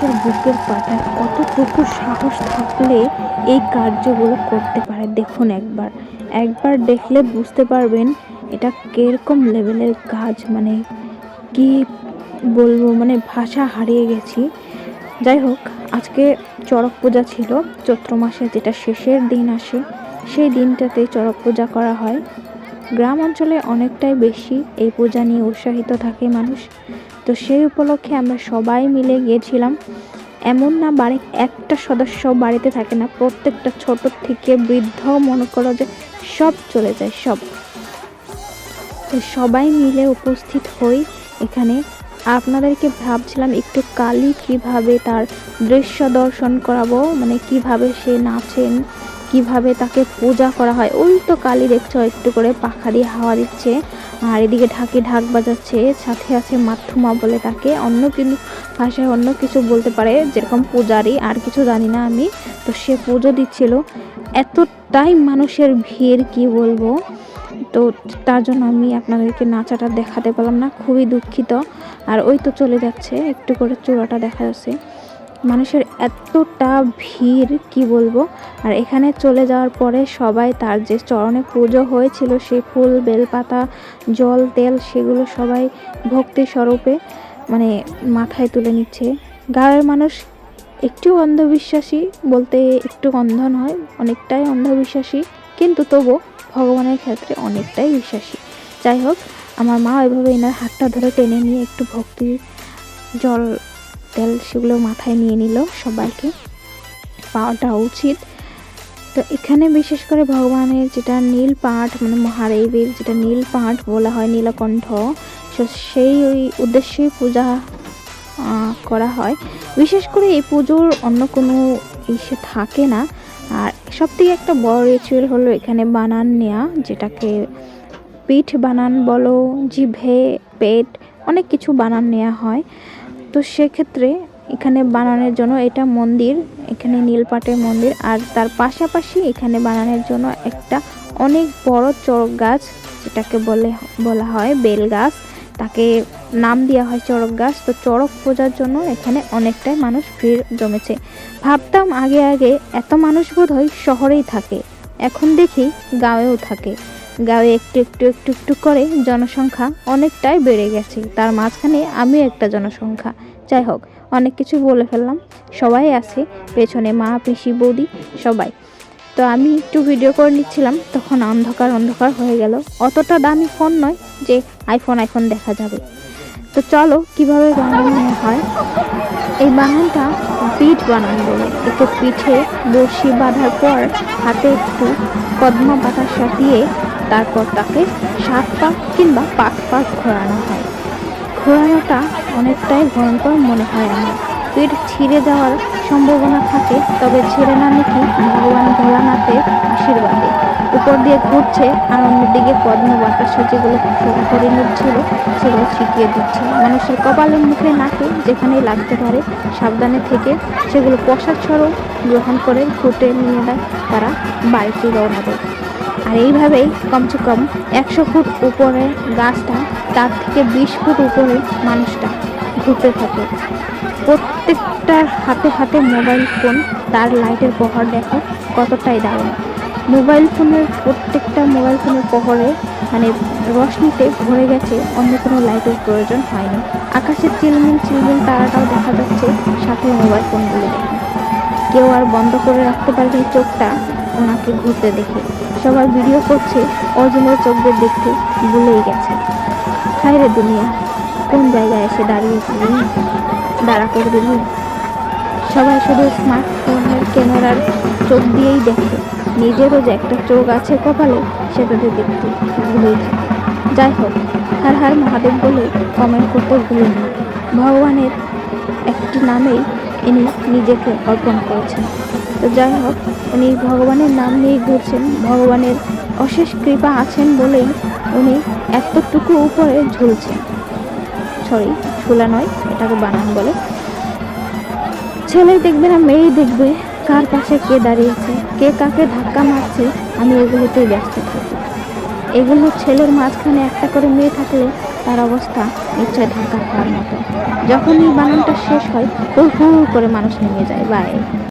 মানুষের বুকের পাটায় কতটুকু সাহস থাকলে এই কার্যগুলো করতে পারে, দেখুন একবার। একবার দেখলে বুঝতে পারবেন এটা কীরকম লেভেলের কাজ মানে কি বলব মানে ভাষা হারিয়ে গেছি। যাই হোক, আজকে চড়ক পূজা ছিল, চৈত্র মাসে যেটা শেষের দিন আসে, সেই দিনটাতে চড়ক পূজা করা হয়। গ্রাম অঞ্চলে অনেকটাই বেশি এই পূজা নিয়ে উৎসাহিত থাকে মানুষ। তো সেই উপলক্ষে আমরা সবাই মিলে গিয়েছিলাম। এমন না, বাড়ি একটা সদস্য বাড়িতে থাকে না, প্রত্যেকটা ছোট থেকে বৃদ্ধ মনে করো যে সব চলে যায়, সব। তো সবাই মিলে উপস্থিত হই এখানে। আপনাদেরকে ভাবছিলাম একটু কালি কীভাবে তার দৃশ্য দর্শন করাবো মানে কীভাবে সে নাচেন, কীভাবে তাকে পূজা করা হয়। ওই তো কালি দেখছ, একটু করে পাখা দিয়ে হাওয়া দিচ্ছে। আর এদিকে ঢাকে ঢাক বাজাচ্ছে, সাথে আছে মাথুমা বলে তাকে। অন্য কিন্তু ভাষায় অন্য কিছু বলতে পারে, যেরকম পূজারি, আর কিছু জানি না আমি। তো সে পুজো দিচ্ছিল। এতটাই মানুষের ভিড়, কি বলব? তো তার জন্য আমি আপনাদেরকে নাচাটা দেখাতে পারলাম না, খুবই দুঃখিত। আর ওই তো চলে যাচ্ছে, একটু করে চূড়াটা দেখা যাচ্ছে। মানুষের এতটা ভিড়, কি বলব? আর এখানে চলে যাওয়ার পরে সবাই তার যে চরণে পুজো হয়েছিল সেই ফুল, বেলপাতা, জল, তেল, সেগুলো সবাই ভক্তি স্বরূপে মানে মাথায় তুলে নিচ্ছে। গাঁয়ের মানুষ একটু অন্ধবিশ্বাসী বলতে একটু অন্ধ নয়, অনেকটাই অন্ধবিশ্বাসী, কিন্তু তবু ভগবানের ক্ষেত্রে অনেকটাই বিশ্বাসী। যাই হোক, আমার মা ওইভাবে এনার হাতটা ধরে টেনে নিয়ে একটু ভক্তি জল তেল সেগুলো মাথায় নিয়ে নিল সবাইকে। পাওয়াটা উচিত। তো এখানে বিশেষ করে ভগবানের যেটা নীল পাঠ মানে মহাদেবের যেটা নীল পাঠ বলা হয়, নীলকণ্ঠ তো সেই ওই উদ্দেশ্যে পূজা করা হয়। বিশেষ করে এই পুজোর অন্য কোনো ইসে থাকে না। আর সব থেকে একটা বড় রিচুয়াল হলো এখানে বানান নেওয়া যেটাকে পিঠ বানান বলো, জিভে, পেট, অনেক কিছু বানান নেওয়া হয়। তো সেক্ষেত্রে এখানে বানানোর জন্য এটা মন্দির, এখানে নীলপাটের মন্দির, আর তার পাশাপাশি এখানে বানানোর জন্য একটা অনেক বড় চড়ক গাছ যেটাকে বলে, বলা হয় বেল গাছ তাকে নাম দেওয়া হয় চড়ক গাছ তো চড়ক পূজার জন্য এখানে অনেকটাই মানুষ ভিড় জমেছে। ভাবতাম আগে আগে এত মানুষ বোধ হয় শহরেই থাকে। এখন দেখি গাঁয়েও থাকে। গাঁয়ে একটু একটু একটু একটু করে জনসংখ্যা অনেকটাই বেড়ে গেছে। তার মাঝখানে আমিও একটা জনসংখ্যা। যাই হোক, অনেক কিছু বলে ফেললাম। সবাই আছে, পেছনে মা, পিসি, বৌদি, সবাই। তো আমি একটু ভিডিও করে নিচ্ছিলাম, তখন অন্ধকার অন্ধকার হয়ে গেল। অতটা দামি ফোন নয় যে আইফোন আইফোন দেখা যাবে। তো চলো, কীভাবে বানানো হয়? এই বানানটা পিঠ বানান বলে। একটু পিঠে বড়শি বাঁধার পর হাতে একটু কদমা পাতা সাটিয়ে তারপর তাকে সাত পাক কিংবা পাঁচ পাক ঘোরানো হয়। ঘোরানোটা অনেকটাই ভয়ঙ্কর মনে হয় আমার। পেট ছিঁড়ে যাওয়ার সম্ভাবনা থাকে, তবে ছেড়ে না নাকি ভগবান ভোলানাথের আশীর্বাদে। উপর দিয়ে ঘুরছে, আর অন্যদিকে পদ্ম বাতাসা যেগুলো করে ছিল সেগুলো ছিটিয়ে দিচ্ছে। মানুষের কপালের মুখে নাকে যেখানেই লাগতে পারে, সাবধানে থেকে সেগুলো প্রসাদ স্বরূপ গ্রহণ করে ঘুটে নিয়ে তারা বাড়িতে রওনা দেয়। আর এইভাবেই কমসে কম একশো ফুট উপরে গাছটা, তার থেকে বিশ ফুট উপরে মানুষটা ঘুরতে থাকে। প্রত্যেকটার হাতে হাতে মোবাইল ফোন, তার লাইটের প্রহর দেখো কতটাই দারুণ। মোবাইল ফোনের প্রত্যেকটা মোবাইল ফোনের প্রহরে মানে রশ্মিতে ভরে গেছে অন্য কোনো লাইটের প্রয়োজন হয়নি। আকাশের চিলমিল চিলমিল তারাটাও দেখা যাচ্ছে সাথে মোবাইল ফোনগুলো দেখে। কেউ আর বন্ধ করে রাখতে পারবে চোখটা, ওনাকে ঘুরতে দেখে। সবাই ভিডিও করছে অরিজিনাল চোখ দিয়ে দেখতে ভুলেই গেছে। হায় রে দুনিয়া, কোন জায়গায় এসে দাঁড়িয়েছি দাঁড়া করে দিলি সবাই শুধু স্মার্টফোনের ক্যামেরার চোখ দিয়েই দেখে। নিজেরও যে একটা চোখ আছে কপালে সেটাতে দেখতে ভুলেই যাই হোক, হার হার মহাদেব বলে কমেন্ট করতে ভুলেন না। ভগবানের একটি নামেই ইনি নিজেকে অর্পণ করেছেন। তো যাই হোক উনি ভগবানের নাম নিয়ে ঘুরছেন, ভগবানের অশেষ কৃপা আছেন বলেই উনি এতটুকু উপরে ঝুলছেন। সরি ঝুলা নয়, এটাকে বানান বলে। ছেলে দেখবে না মেয়েই দেখবে কার পাশে কে দাঁড়িয়েছে, কে কাকে ধাক্কা মারছে, আমি এগুলোতেই ব্যস্ত থাকি। এগুলো ছেলের মাঝখানে একটা করে মেয়ে থাকলে তার অবস্থা নিশ্চয় ধাক্কা খাওয়ার মতো। যখনই বানানটা শেষ হয় হুড় হুড় করে মানুষ নেমে যায়, বাই।